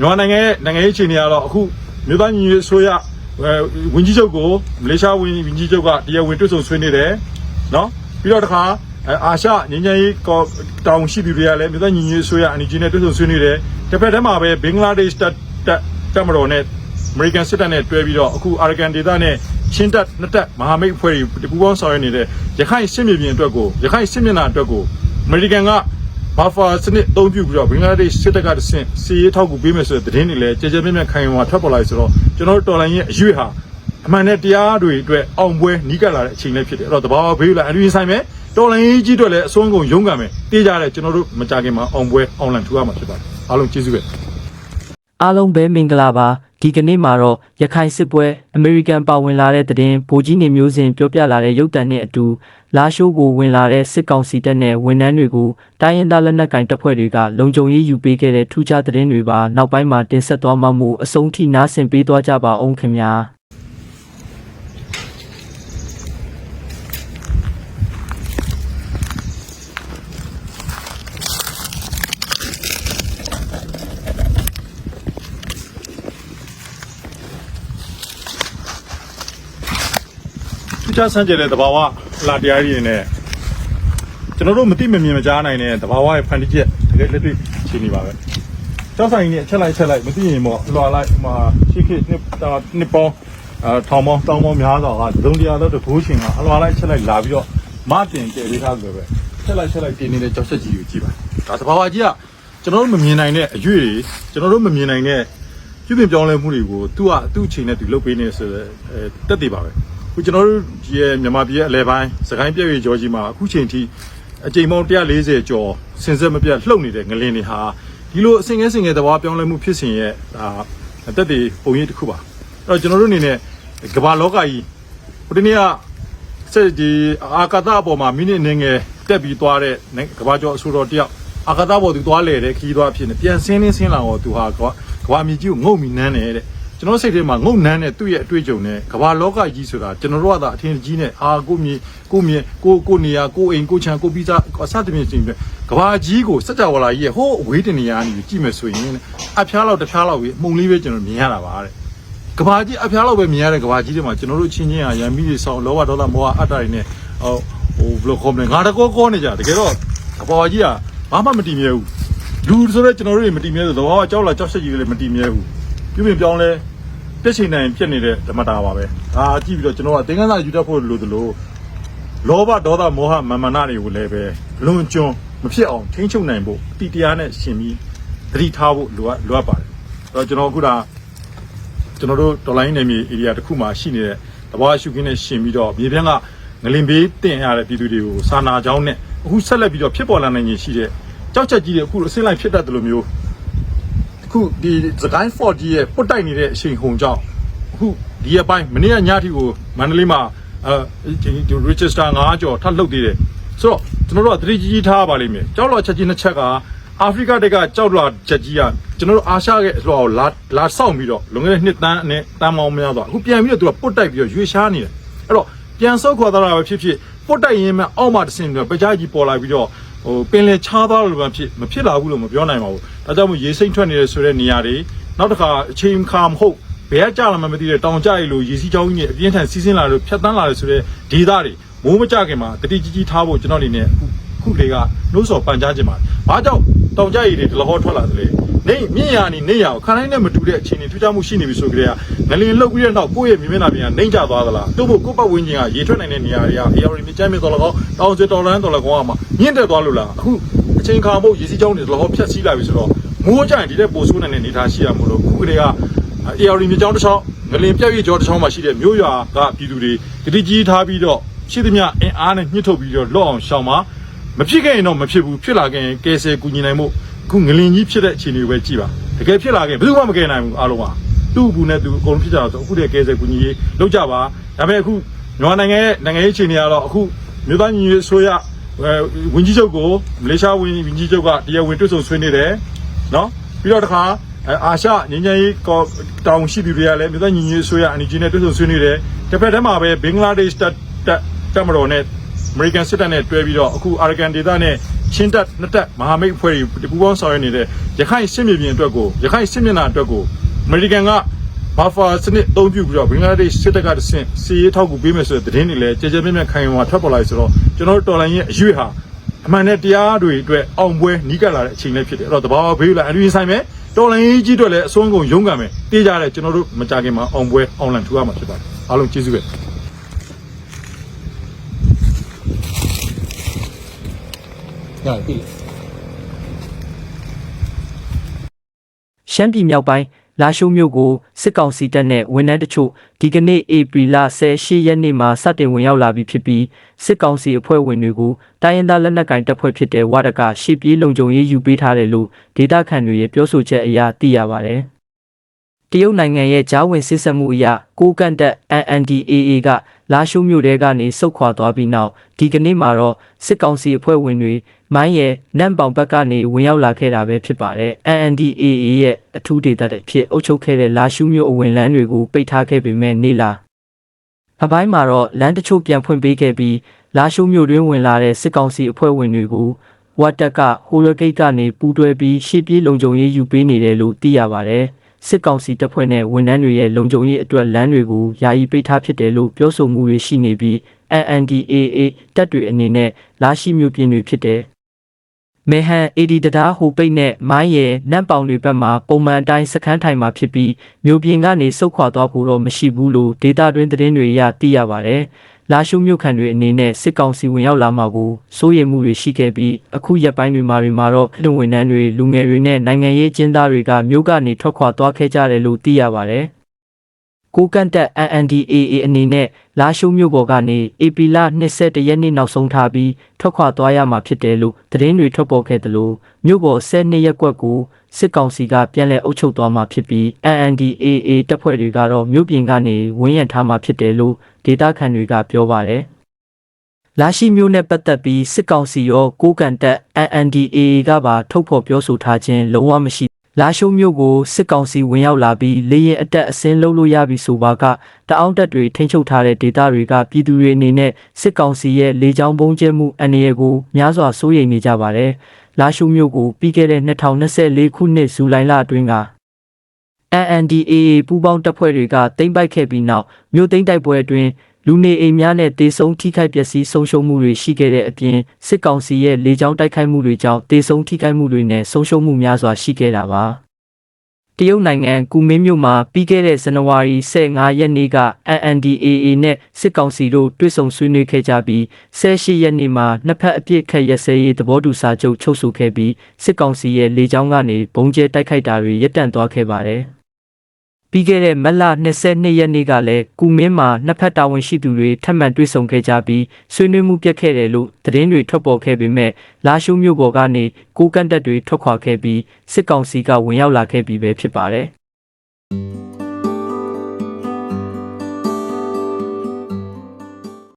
မြန်မာနိုင်ငံရဲ့နိုင်ငံရေးအခြေအနေကတော့အခုမြို့သားညီညွတ်ရေးအစိုးရအဲဝင်ကြီးချုပ်ကိုမလေးရှားဝင်ဝင်ကြီးချုပ်ကတရားဝင်တွေ့ဆုံဆွေးနွေးတယ်နော်ပြီးတော့တခါအဲအာရှငင်းချမ်းရေးကောတောင်ရှိသူတွေကလည်းမြို့သားညီညွတ်ရေးအစိုးရအန်ဂျီနဲ့တွေ့ဆုံဆွေးနွေးတယ်တစ်ဖက်တည်းမှာပဲဘင်္ဂလားဒေ့ရှ်တပ်တပ်တပ်မတော်နဲ့ American စစ်တပ်နဲ့တွဲပြီးတော့အခု Arakan ဒေသနဲ့ချင်းတပ်နှစ်တပ်မဟာမိတ်အဖွဲ့တွေပူးပေါင်းဆောင်ရွက်နေတဲ့ရခိုင်စစ်မြေပြင်အတွက်ကိုရခိုင်စစ်မျက်နှာအတွက်ကို American ကဘာ ဖာစနစ်အသုံးပြုပြီးတော့ဘင်္ဂလားဒေ့ရှ်စစ်တပ်ကတဆင့်စီရေးထောက်ကူပေးမယ်ဆိုတဲ့သတင်းတွေလည်းကြဲကြဲပြန့်ပြန့်ခိုင်မာထွက်ပေါ်လာပြီဆိုတော့ကျွန်တော်တို့တော်လိုင်းရဲ့အရွေ့ဟာအမှန်နဲ့တရားတွေအတွက်အောင်ပွဲနီးကပ်လာတဲ့အချိန်လေးဖြစ်တယ်အဲ့တော့တဘာဝဘေးလာအရင်ဆိုင်မယ်တော်လိုင်းကြီးအတွက်လည်းအစွမ်းကုန်ရုန်းကန်မယ်တေးကြတယ်ကျွန်တော်တို့မကြခင်မှာအောင်ပွဲအောင်လန်ထူရမှာဖြစ်ပါတယ်အားလုံးကျေးဇူးပဲအားလုံးပဲမင်္ဂလာပါဒီကနေ့မှာတော့ရခိုင်စစ်ပွဲအမေရိကန်ပါဝင်လာတဲ့တဲ့တင်ဗိုလ်ကြီးနေမျိုးစဉ်ပြောပြလာတဲ့ရုပ်တံနဲ့အတူ လာရှိုးကိုဝင်လာတဲ့စစ်ကောင်စီတပ်နဲ့ဝန်ထမ်းတွေကိုတိုင်းရင်းသားလက်နက်ကိုင်တပ်ဖွဲ့တွေကလုံခြုံရေးယူပေးခဲ့တဲ့ထူးခြားတဲ့တင်တွေပါနောက်ပိုင်းမှာတင်ဆက်သွားမှမှုအဆုံးထိနားဆင်ပေးသွားကြပါအောင်ခင်ဗျာ ထူးခြားဆန်းကျင်တဲ့သဘာဝလာတရားရည်နဲ့ကျွန်တော်တို့မသိမမြင်မကြားနိုင်တဲ့သဘာဝရဲ့ဖန်တီးချက်တကယ်လက်တွေ့ရှင်းနေပါပဲကျောက်ဆိုင်ကြီးနဲ့အချက်လိုက်ချက်လိုက်မသိရင်ပေါ့လွာလိုက်ဟိုမှာရှိခိနှစ်တာနှစ်ပေါင်းအာထောင်ပေါင်းတောင်းပေါင်းများစွာကသုံးတရားတော့တဘိုးရှင်ကအလွာလိုက်ချက်လိုက်လာပြီးတော့မတင်တည်ပေးထားလို့ပဲချက်လိုက်ချက်လိုက်တင်နေတဲ့ကျောက်ချက်ကြီးကိုကြည့်ပါဒါသဘာဝကြီးကကျွန်တော်တို့မမြင်နိုင်တဲ့အရွေ့တွေကျွန်တော်တို့မမြင်နိုင်တဲ့ပြုပြင်ပြောင်းလဲမှုတွေကိုသူကသူ့အချိန်နဲ့သူလုပ်ပေးနေဆိုတဲ့အဲတက်တည်ပါပဲ ခုကျွန်တော်တို့ရဲ့မြန်မာပြည်ရဲ့အလဲပိုင်းစကိုင်းပြည့်ရွေကျော်ကြီးမှာအခုချိန်ထိအကြိမ်ပေါင်း140ကျော်စင်ဆက်မပြတ်လှုပ်နေတဲ့ငလင်တွေဟာဒီလိုအစင်ငယ်စင်ငယ်တဘာပြောင်းလဲမှုဖြစ်စဉ်ရဲ့ဒါအသက်တွေပုံရိပ်တစ်ခုပါအဲ့တော့ကျွန်တော်တို့အနေနဲ့ကမ္ဘာလောကကြီးဟိုဒီနေ့ကစက်ဒီအာကာသအပေါ်မှာမိနစ်နေငယ်တက်ပြီးသွားတဲ့ကမ္ဘာကျော်အဆိုတော်တယောက်အာကာသပေါ်သူသွားလေတဲ့ခီးသွားဖြစ်နေပြန်ဆင်းနေဆင်းလာတော့သူဟာကမ္ဘာကမ္ဘာမြေကြီးကိုငုံမိနန်းနေတဲ့ ကျွန်တော်စိတ်ထဲမှာငုံနန်းတဲ့သူ့ရဲ့အတွေ့အကြုံနဲ့ကမ္ဘာလောကကြီးဆိုတာကျွန်တော်တို့ကသာအထင်ကြီးနဲ့အာကိုမြေကိုမြေကိုကိုနေရာကိုအိမ်ကိုချံကိုပြီးသားအစသဖြင့်ရှင်ပြကမ္ဘာကြီးကိုစัจ java လာကြီးရဲ့ဟိုးအဝေးတင်နေရာကနေကြည့်မယ်ဆိုရင်အဖျားလောက်တစ်ဖျားလောက်ပဲအမှုန်လေးပဲကျွန်တော်မြင်ရတာပါတဲ့ကမ္ဘာကြီးအဖျားလောက်ပဲမြင်ရတဲ့ကမ္ဘာကြီးတွေမှာကျွန်တော်တို့ချင်းချင်းဟာရံမိတွေဆောင်လောဘဒေါသမောဟအတ္တတွေနဲ့ဟိုဟိုဘယ်လိုခေါ်မလဲငါတကောကောနေကြတကယ်တော့ကမ္ဘာကြီးကဘာမှမတည်မြဲဘူးလူဆိုတော့ကျွန်တော်တို့တွေမတည်မြဲဆိုတော့ကြောက်လာကြောက်ဆက်ကြီးတွေလည်းမတည်မြဲဘူးပြုပြင်ပြောင်းလဲ ပြည့်ချိန်နိုင်ဖြစ်နေတဲ့ဓမ္မတာပါပဲဒါကြည့်ပြီးတော့ကျွန်တော်ကသင်္ကန်းစာယူတတ်ဖို့လိုသလိုလောဘဒေါသမောဟမာမနတွေကိုလည်းပဲလွန်ကျွံမဖြစ်အောင်ထိန်းချုပ်နိုင်ဖို့အတိတရားနဲ့ရှင်ပြီးသတိထားဖို့လိုအပ်လိုအပ်ပါတယ်အဲ့တော့ကျွန်တော်အခုဒါကျွန်တော်တို့ဒေါ်လာရင်းနယ်မြေ area တစ်ခုမှာရှိနေတဲ့တဘာရှုခင်းနဲ့ရှင်ပြီးတော့မြေပြန့်ကငလင်ဘေးတင်ရတဲ့ပြည်သူတွေကိုစာနာကြောင်းနဲ့အခုဆက်လက်ပြီးတော့ဖြစ်ပေါ်လာနိုင်ခြင်းရှိတဲ့ကြောက်ချက်ကြီးတွေအခုအစင်းလိုက်ဖြစ်တတ်တယ်လို့မျိုး အခုဒီစကိုင်းဖော့ကြီးရဲ့ပုတ်တိုက်နေတဲ့အချိန်ဟုန်ကြောင့်အခုဒီရက်ပိုင်းမနေ့ကညအထိကိုမန္တလေးမှာအဲဒီဒီ register 9ကျော်ထပ်လှုပ်သေးတယ်ဆိုတော့ကျွန်တော်တို့ကသတိကြီးကြီးထားပါလိမ့်မယ်ကြောက်လော်ချက်ကြီးနှစ်ချက်ကအာဖရိကတက်ကကြောက်လော်ချက်ကြီးကကျွန်တော်တို့အာရှရဲ့အလှော်ကိုလာလာဆောက်ပြီးတော့လွန်ခဲ့တဲ့နှစ်တန်းနဲ့တန်းမောင်းများတော့အခုပြန်ပြီးတော့သူကပုတ်တိုက်ပြီးတော့ရွေရှားနေတယ်အဲ့တော့ပြန်ဆုတ်ခေါ်သွားတာပဲဖြစ်ဖြစ်ပုတ်တိုက်ရင်းမဲ့အောက်မှာတဆင်ပြီးတော့ပကြားကြီးပေါ်လာပြီးတော့ ဟိုပင်လယ်ချားသွားလို့မှဖြစ်မဖြစ်လာဘူးလို့မပြောနိုင်ပါဘူး။ဒါကြောင့်မို့ရေစိမ့်ထွက်နေတဲ့ဆိုတဲ့နေရာတွေနောက်တစ်ခါအချိန်ခါမဟုတ်ဘယ်ကကြာလာမှမသိတဲ့တောင်ကျရီလိုရေစီးချောင်းကြီးနဲ့အပြင်းထန်စီးဆင်းလာလို့ဖြတ်တန်းလာတယ်ဆိုတဲ့ဒေသတွေမိုးမကြခင်မှာတတိကြီးကြီးထားဖို့ကျွန်တော်အနေနဲ့အခုခုလေးကနှိုးဆော်ပန်ကြားခြင်းပါတယ်။ဘာကြောင့်တောင်ကျရီတွေဒလဟောထွက်လာသလဲ။ နေမြင့်ရာနေနေရာကိုခန္ဓာနဲ့မတူတဲ့အခြေအနေထူးခြားမှုရှိနေပြီဆိုကြတဲ့ကငလင်လှုပ်ပြီးတဲ့နောက်ကိုယ့်ရဲ့မြင်မျက်နှာပြင်ကနေကြသွားသလား။တို့ဖို့ကိုယ့်ပတ်ဝန်းကျင်ကရေထွက်နိုင်တဲ့နေရာတွေကအေယာရီမြကျမ်းမြေတော်လကောတောင်ကျတော်လန်းတော်လကောကမှမြင့်တက်သွားလို့လား။အခုအချိန်ခါမို့ရေစီးကြောင်းတွေတော့ဖြတ်စည်းလာပြီဆိုတော့မိုးကြရင်ဒီတဲ့ပိုဆိုးနိုင်တဲ့အနေအထားရှိရမလို့ခုကလေးက AR မြေကြောင်းတစ်ချောင်းငလင်ပြက်ရွေ့ကြောတစ်ချောင်းမှာရှိတဲ့မြို့ရွာကပြည်သူတွေတတိကြီးထားပြီးတော့ရှိသမျှအင်အားနဲ့ညှစ်ထုတ်ပြီးတော့လော့အောင်ရှောင်ပါမဖြစ်ခဲ့ရင်တော့မဖြစ်ဘူးဖြစ်လာခဲ့ရင်ကယ်ဆယ်ကူညီနိုင်မှုအ ခုငလင်ကြီးဖြစ်တဲ့အခြေအနေကိုပဲကြည့်ပါတကယ်ဖြစ်လာခဲ့ဘယ်သူမှမကယ်နိုင်ဘူးအားလုံးကသူ့ဘူးနဲ့သူအကုန်လုံးဖြစ်ကြတော့အခုတည်းကယ်ဆယ်ကူညီရေးလုပ်ကြပါဒါပေမဲ့အခုမြန်မာနိုင်ငံရဲ့နိုင်ငံရေးအခြေအနေကတော့အခုမြို့သားညီညွတ်ရေးအစိုးရအဲဝင်ကြီးချုပ်ကိုမလေးရှားဝင်ဝင်ကြီးချုပ်ကတရားဝင်တွေ့ဆုံဆွေးနွေးတယ်နော်ပြီးတော့တခါအဲအာရှငင်းချမ်းရေးကောတောင်ရှိသူတွေကလည်းမြို့သားညီညွတ်ရေးအစိုးရအန်ဂျီနဲ့တွေ့ဆုံဆွေးနွေးတယ်တစ်ဖက်တည်းမှာပဲဘင်္ဂလားဒေ့ရှ်တပ်တပ်တပ်မတော်နဲ့ American စစ်တပ်နဲ့တွဲပြီးတော့အခု Arakan ဒေသနဲ့ ချင်းတက်နှစ်တက်မဟာမိတ်အဖွဲ့တွေပူးပေါင်းဆောင်ရွက်နေတဲ့ရခိုင်စစ်မြေပြင်အတွက်ကိုရခိုင်စစ်မျက်နှာအတွက်ကိုအမေရိကန်ကဘာဖာစနစ်အသုံးပြုပြီးတော့ဘင်္ဂလားဒေ့ရှ်စစ်တပ်ကတဆင့်စီရေးထောက်ကူပေးမယ်ဆိုတဲ့သတင်းတွေလည်းကြဲကြဲပြန့်ပြန့်ခိုင်မာထွက်ပေါ်လာဆိုတော့ကျွန်တော်တို့တော်လိုင်းရဲ့အရွေ့ဟာအမှန်နဲ့တရားတွေအတွက်အောင်ပွဲနီးကပ်လာတဲ့အချိန်လေးဖြစ်တယ်အဲ့တော့တဘာဝဘေးလာအရင်ဆိုင်မယ်တော်လိုင်းကြီးအတွက်လည်းအစွမ်းကုန်ရုန်းကန်မယ်တေးကြတဲ့ကျွန်တော်တို့မကြခင်မှာအောင်ပွဲအွန်လိုင်းထူရမှာဖြစ်ပါတယ်အားလုံးကျေးဇူးပဲ ရတယ်ပြီရှမ်းပြည်မြောက်ပိုင်းလာရှိုးမြို့ကိုစစ်ကောင်စီတပ်နဲ့ဝန်ထမ်းတချို့ဒီကနေ့ဧပြီလ18ရက်နေ့မှာစတင်ဝင်ရောက်လာပြီဖြစ်ပြီးစစ်ကောင်စီအဖွဲ့ဝင်တွေကိုတိုင်းရင်းသားလက်နက်ကိုင်တပ်ဖွဲ့ဖြစ်တဲ့ဝါဒကရှေ့ပြေးလုံခြုံရေးယူပေးထားတယ်လို့ဒေတာခန်တွေရဲ့ပြောဆိုချက်အရသိရပါတယ်။ တရုတ်နိုင်ငံရဲ့ဂျားဝင်စစ်ဆက်မှုအရကိုကန့်တက် NNDAA ကလာရှိုးမြို့တဲကနေစုတ်ခွာသွားပြီးနောက်ဒီကနေ့မှာတော့စစ်ကောင်စီအဖွဲ့ဝင်တွေမိုင်းရဲ့နမ်ပေါင်ဘက်ကနေဝင်ရောက်လာခဲ့တာပဲဖြစ်ပါတယ်။ NNDAA ရဲ့အထူးဒေသတွေဖြစ်အုပ်ချုပ်ခဲ့တဲ့လာရှုမြို့အဝင်လန်းတွေကိုပိတ်ထားခဲ့ပေမဲ့နေလာအပိုင်းမှာတော့လမ်းတချို့ပြန်ဖွင့်ပေးခဲ့ပြီးလာရှုမြို့တွင်ဝင်လာတဲ့စစ်ကောင်စီအဖွဲ့ဝင်တွေကိုဝတ်တက်ကဟိုရဂိတ်ကနေပူးတွဲပြီးရှေ့ပြေးလုံခြုံရေးယူပေးနေတယ်လို့သိရပါတယ်။ စစ်ကောင်စီတပ်ဖွဲ့နဲ့ဝန်ထမ်းတွေရဲ့လုံခြုံရေးအတွက်လမ်းတွေကိုယာယီပိတ်ထားဖြစ်တယ်လို့ပြောဆိုမှုတွေရှိနေပြီး NNDAA တပ်တွေအနေနဲ့လာရှိမြို့ပြင်တွေဖြစ်တဲ့မေဟန် AD တဒါဟိုပိတ်နဲ့မိုင်းရဲ့နန့်ပေါင်တွေဘက်မှာပုံမှန်အတိုင်းစခန်းထိုင်မှာဖြစ်ပြီးမြို့ပြင်ကနေစုတ်ခွာသွားဖို့တော့မရှိဘူးလို့ဒေတာတွင်သတင်းတွေအရသိရပါတယ်။ လာရှုမြို့ခံတွေအနေနဲ့စစ်ကောင်စီဝင်ရောက်လာမှာကိုစိုးရိမ်မှုတွေရှိခဲ့ပြီးအခုရက်ပိုင်းတွေမှာတွေမှာတော့လူဝင်နှန်းတွေလူငယ်တွေနဲ့နိုင်ငံရေးကျင်းသားတွေကမြို့ကနေထွက်ခွာသွားခဲ့ကြတယ်လို့သိရပါတယ်။ ကိုကန့်တက် NNDAA အနေနဲ့လာရှုံမြို့ပေါ်ကနေ AP လ22ရက်နေ့နောက်ဆုံးထားပြီးထွက်ခွာသွားရမှာဖြစ်တယ်လို့သတင်းတွေထွက်ပေါ်ခဲ့တယ်လို့မြို့ပေါ်12ရက်ကွက်ကိုစစ်ကောင်စီကပြန်လည်အုပ်ချုပ်သွားမှာဖြစ်ပြီး NNDAA တပ်ဖွဲ့တွေကတော့မြို့ပြင်ကနေဝန်းရံထားမှာဖြစ်တယ်လို့ဒေတာခန်တွေကပြောပါတယ်။လာရှိမျိုးနဲ့ပတ်သက်ပြီးစစ်ကောင်စီရောကိုကန်တက် NNDAA ကပါထုတ်ဖော်ပြောဆိုထားခြင်းလုံးဝမရှိ လာရှုံမျိုးကိုစစ်ကောင်စီဝင်ရောက်လာပြီးလေရင်အတက်အစင်းလုံးလို့ရပြီဆိုပါကတအောင်းတက်တွေထိန်းချုပ်ထားတဲ့ဒေသတွေကပြည်သူတွေအနေနဲ့စစ်ကောင်စီရဲ့လေကြောင်းပုံကျဲမှုအန္တရာယ်ကိုများစွာစိုးရိမ်နေကြပါတယ်။လာရှုံမျိုးကိုပြီးခဲ့တဲ့2024ခုနှစ်ဇူလိုင်လအတွင်းက NNDAA ပူးပေါင်းတပ်ဖွဲ့တွေကတိမ့်ပိုက်ခဲ့ပြီးနောက်မြို့သိမ်းတိုက်ပွဲအတွင်း လူနေအိမ်များနဲ့တေဆုံးထိခိုက်ပျက်စီးဆုံးရှုံးမှုတွေရှိခဲ့တဲ့အပြင်စစ်ကောင်စီရဲ့လေကြောင်းတိုက်ခိုက်မှုတွေကြောင့်တေဆုံးထိခိုက်မှုတွေနဲ့ဆုံးရှုံးမှုများစွာရှိခဲ့တာပါတရုတ်နိုင်ငံကူမင်းမြို့မှာပြီးခဲ့တဲ့ဇန်နဝါရီ15ရက်နေ့က NNDAA နဲ့စစ်ကောင်စီတို့တွေ့ဆုံဆွေးနွေးခဲ့ကြပြီး18ရက်နေ့မှာနှစ်ဖက်အပြစ်ခတ်ရစဲရေးသဘောတူစာချုပ်ချုပ်ဆိုခဲ့ပြီးစစ်ကောင်စီရဲ့လေကြောင်းကနေဘုံကျဲတိုက်ခိုက်တာတွေရပ်တန့်သွားခဲ့ပါတယ် ပြီးခဲ့တဲ့မတ်လ22ရက်နေ့ကလည်းကုမင်းမှာနှစ်ဖက်တာဝန်ရှိသူတွေထပ်မံတွေ့ဆုံခဲ့ကြပြီးဆွေးနွေးမှုပြတ်ခဲ့တယ်လို့သတင်းတွေထွက်ပေါ်ခဲ့ပေမဲ့လာရှုမျိုးပေါ်ကနေကိုကန့်တက်တွေထွက်ခွာခဲ့ပြီးစစ်ကောင်စီကဝင်ရောက်လာခဲ့ပြီးပဲဖြစ်ပါတယ်